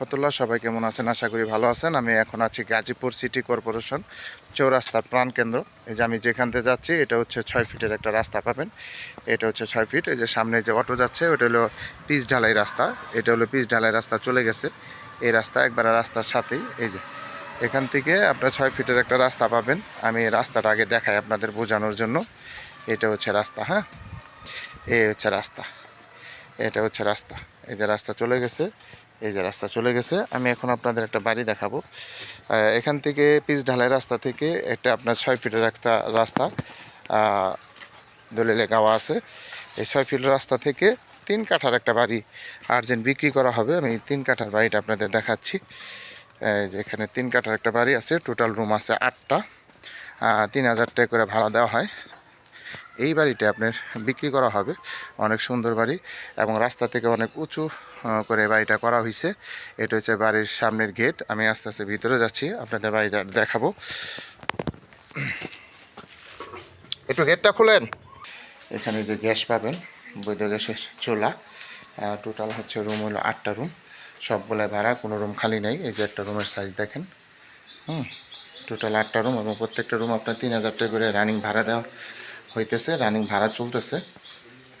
ফতুল্লাহ সবাই কেমন আছেন? আশা করি ভালো আছেন। আমি এখন আছি গাজীপুর সিটি কর্পোরেশন চৌরাস্তার প্রাণকেন্দ্র এই যে আমি যেখান থেকে যাচ্ছি, এটা হচ্ছে ছয় ফিটের একটা রাস্তা পাবেন। এটা হচ্ছে ছয় ফিট। এই যে সামনে যে অটো যাচ্ছে, ওটা হলো পিচ ঢালাই রাস্তা। এটা হলো পিচ ঢালাই রাস্তা চলে গেছে। এই রাস্তা একবার রাস্তার সাথেই, এই যে। এখান থেকে আপনার ছয় ফিটের একটা রাস্তা পাবেন। আমি রাস্তাটা আগে দেখাই আপনাদের বোঝানোর জন্য। এটা হচ্ছে রাস্তা হ্যাঁ? এই হচ্ছে রাস্তা। এটা হচ্ছে রাস্তা। এই যে রাস্তা চলে গেছে, এই যে রাস্তা চলে গেছে, আমি এখন আপনাদের একটা বাড়ি দেখাবো। এখান থেকে পিচ ঢালাই রাস্তা থেকে একটা আপনার ছয় ফিটের একটা রাস্তা দলিলে গাওয়া আছে। এই ছয় ফিটের রাস্তা থেকে তিন কাঠার একটা বাড়ি আর্জেন্ট বিক্রি করা হবে। আমি তিন কাঠার বাড়িটা আপনাদের দেখাচ্ছি। যে এখানে তিন কাঠার একটা বাড়ি আছে, টোটাল রুম আছে আটটা। তিন হাজার টাকা করে ভাড়া দেওয়া হয়। এই বাড়িটা আপনার বিক্রি করা হবে। অনেক সুন্দর বাড়ি এবং রাস্তা থেকে অনেক উঁচু করে বাড়িটা করা হয়েছে এটা হচ্ছে বাড়ির সামনের গেট। আমি আস্তে আস্তে ভিতরে যাচ্ছি, আপনাদের বাড়িটা দেখাবো। একটু গেটটা খুলেন। এখানে যে গ্যাস পাবেন, বৈধ গ্যাসের চোলা। টোটাল হচ্ছে রুম হলো আটটা রুম সবগুলো ভাড়া, কোনো রুম খালি নেই। এই যে একটা রুমের সাইজ দেখেন। হুম টোটাল আটটা রুম এবং প্রত্যেকটা রুম আপনার তিন হাজার টাকা করে রানিং ভাড়া দেওয়া। হইতেছে রানিং ভাড়া চলতেছে।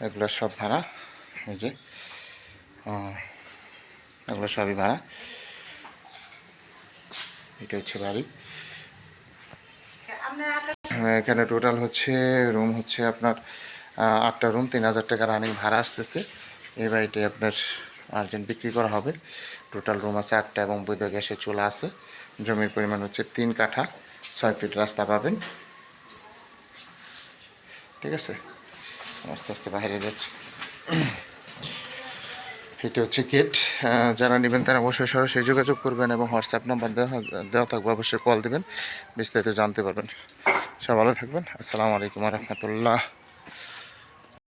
এগুলো সব ভাড়া, এই যে এগুলো সবই ভাড়া। এটা হচ্ছে বাড়ি। এখানে টোটাল হচ্ছে রুম হচ্ছে আপনার আটটা রুম তিন হাজার টাকা রানিং ভাড়া আসতেছে। এই বাড়িটি আপনার আর্জেন্ট বিক্রি করা হবে। টোটাল রুম আছে আটটা এবং বৈধ গ্যাসের চুলা আছে। জমির পরিমাণ হচ্ছে তিন কাঠা, ছয় ফিট রাস্তা পাবেন। ঠিক আছে? আস্তে আস্তে বাইরে যাচ্ছে। এটা হচ্ছে গেট যারা নেবেন তারা অবশ্যই সরাসরি যোগাযোগ করবেন এবং হোয়াটসঅ্যাপ নাম্বার দেওয়া দেওয়া থাকবে, অবশ্যই কল দেবেন। বিস্তারিত জানতে পারবেন। সব ভালো থাকবেন। আসসালামু আলাইকুম রহমতুল্লাহ।